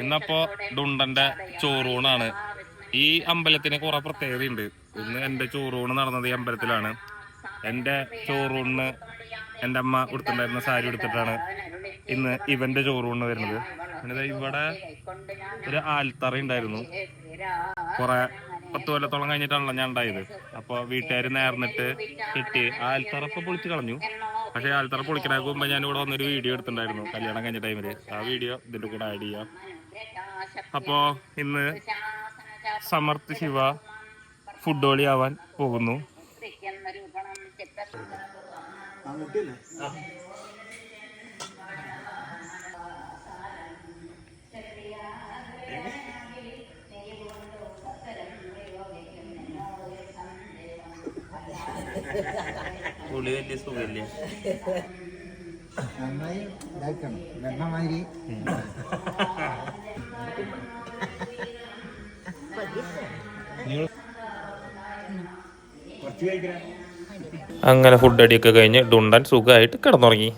ഇന്നപ്പോ ഡുണ്ടന്റെ ചോറൂണാണ്. ഈ അമ്പലത്തിന് കുറെ പ്രത്യേകതയുണ്ട്. ഇന്ന് എന്റെ ചോറൂണ് നടന്നത് ഈ അമ്പലത്തിലാണ്. എന്റെ ചോറൂണിന് എന്റെ അമ്മ ഉടുത്തിട്ടുണ്ടായിരുന്ന സാരി എടുത്തിട്ടാണ് ഇന്ന് ഇവന്റെ ചോറൂണ് വരുന്നത്. ഇവിടെ ഒരു ആൽത്തറ ഉണ്ടായിരുന്നു. കുറെ പത്ത് കൊല്ലത്തോളം കഴിഞ്ഞിട്ടാണല്ലോ ഞാൻ ഉണ്ടായത്. അപ്പൊ വീട്ടുകാർ നേർന്നിട്ട് കിട്ടി ആൽത്തറപ്പ് പൊളിച്ചു കളഞ്ഞു. പക്ഷെ ആൽത്തറ പൊളിക്കണ മുമ്പ് ഞാൻ ഇവിടെ വന്നൊരു വീഡിയോ എടുത്തിട്ടുണ്ടായിരുന്നു കല്യാണം കഴിഞ്ഞ ടൈമിൽ ആ വീഡിയോ ഇതിന്റെ കൂടെ ആഡ് ചെയ്യാം. അപ്പോ ഇന്ന് സമർത്ഥ് ശിവ ഫുഡ് ആവാൻ പോകുന്നു. പുളി വലിയ സുഖല്ലേ നന്നായി ഇതാക്കണം. വെണ്ണമാതിരി അങ്ങനെ ഫുഡ് അടിയൊക്കെ കഴിഞ്ഞ് ഡുണ്ടൻ സുഖമായിട്ട് കിടന്നുറങ്ങി.